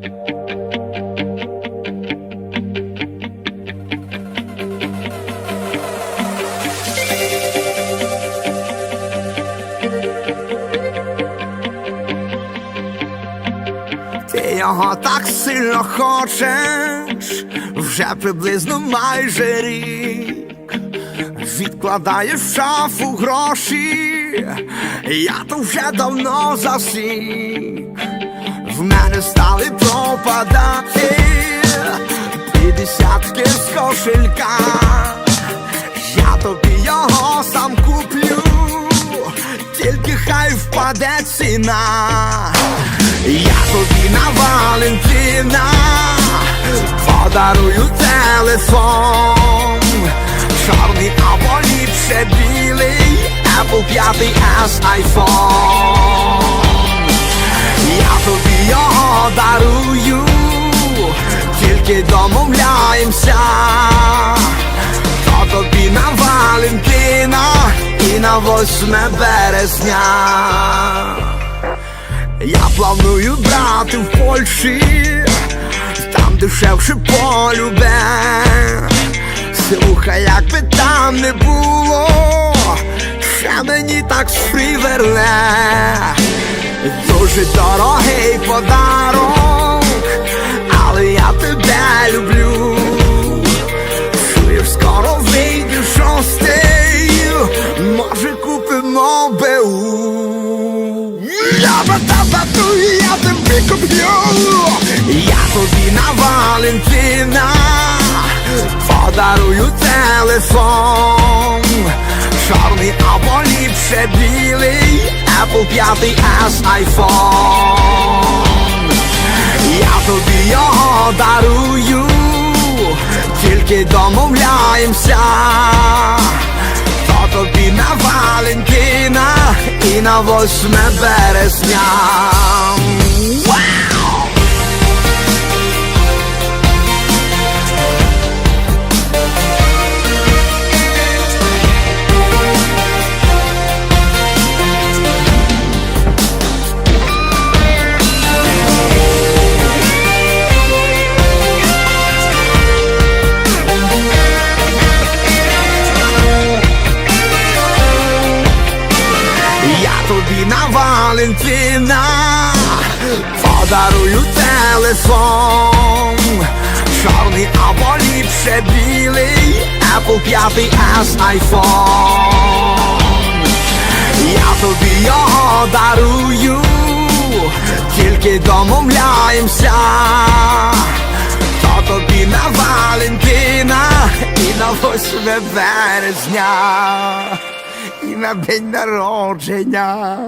Ти його так сильно хочеш, вже приблизно майже рік. Відкладаєш в шафу гроші, я то вже давно засік. В мене стали пропадати п'ятдесятки з кошелька. Я тобі його сам куплю, тільки хай впаде ціна. Я тобі на Валентина подарую телефон, чорний або ліпше білий, Apple 5S iPhone. Я тобі його дарую, тільки домовляємося, то тобі на Валентина і на 8 березня. Я планую брати в Польщі, там дешевше полюбе. Слухай, як би там не було, ще мені так сприверне. Дуже дорогий подарок, але я тебе люблю. Чуєш, скоро вийде шостий, може купимо БУ. Я би тебе ту, я тобі куплю. Я тобі на Валентина подарую телефон. Чорний або ліпше білий, Apple 5S iPhone. Я тобі його дарую, тільки домовляємося, то тобі на Валентина і на 8 березня. Тобі на Валентина. Подарую телефон, чорний або ліпше білий, Apple 5S iPhone. Я тобі його дарую, тільки домовляємося, то тобі на Валентина і на 8 березня і на день народження.